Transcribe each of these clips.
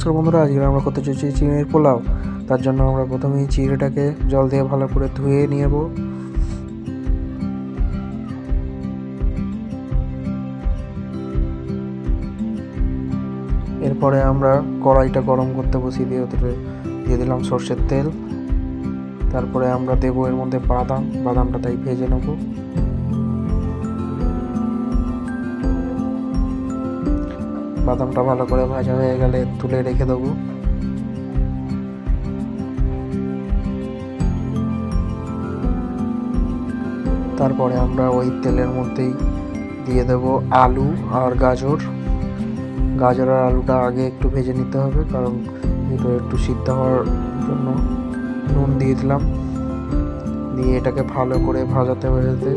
নমস্কার বন্ধুরা, আজকে আমরা করতে চলেছি চিংড়ির পোলাও। তার জন্য আমরা প্রথমেই চিংড়িটাকে জল দিয়ে ভালো করে ধুয়ে নেব। এরপরে আমরা কড়াইটা গরম করতে বসিয়ে দিয়ে ওতে দিয়ে দিলাম সর্ষের তেল। তারপরে আমরা দেবো এর মধ্যে বাদাম, বাদামটা তাই ভেজে নেব। বাদামটা ভালো করে ভাজা হয়ে গেলে তুলে রেখে দেবো। তারপরে আমরা ওই তেলের মধ্যেই দিয়ে দেব আলু আর গাজর। গাজর আর আলুটা আগে একটু ভেজে নিতে হবে, কারণ এটা একটু সিদ্ধ হওয়ার জন্য নুন দিয়ে দিলাম। দিয়ে এটাকে ভালো করে ভাজাতে ভাজাতে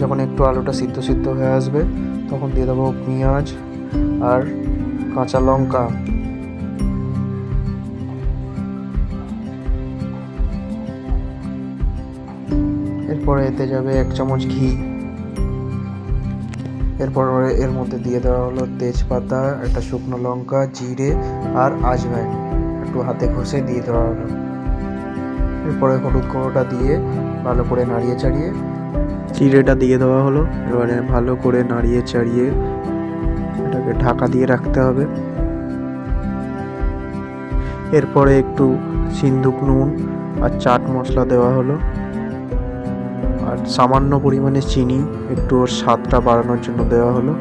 যখন একটু আলুটা সিদ্ধ সিদ্ধ হয়ে আসবে, তখন দিয়ে দেবো পেঁয়াজ। আর কাঁচা লঙ্কা। এরপরে এতে যাবে এক চামচ ঘি। এরপর এর মধ্যে দিয়ে দেওয়া হলো তেজপাতা, একটা শুকনো লঙ্কা, জিরে আর আজওয়াইন। একটু হাতে ঘষে দিয়ে দেওয়া হলো। এরপরে হলুদ গুঁড়োটা দিয়ে ভালো করে নাড়িয়ে চাড়িয়ে জিরেটা দিয়ে দেওয়া হলো। এবারে ভালো করে নাড়িয়ে চাড়িয়ে এটাকে ঢাকা দিয়ে রাখতে হবে। এরপরে একটু সিন্দুক নুন আর চাট মশলা দেওয়া হলো। আর সামান্য পরিমাণে চিনি, একটু ওর স্বাদটা বাড়ানোর জন্য দেওয়া হলো।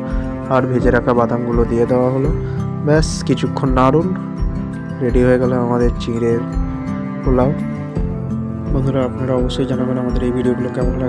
আর ভেজে রাখা বাদামগুলো দিয়ে দেওয়া হলো। ব্যাস, কিছুক্ষণ নাড়ুন। রেডি হয়ে গেল আমাদের চিঁড়ের পোলাও। বন্ধুরা, আপনারা অবশ্যই জানাবেন আমাদের এই ভিডিওগুলো কেমন লাগে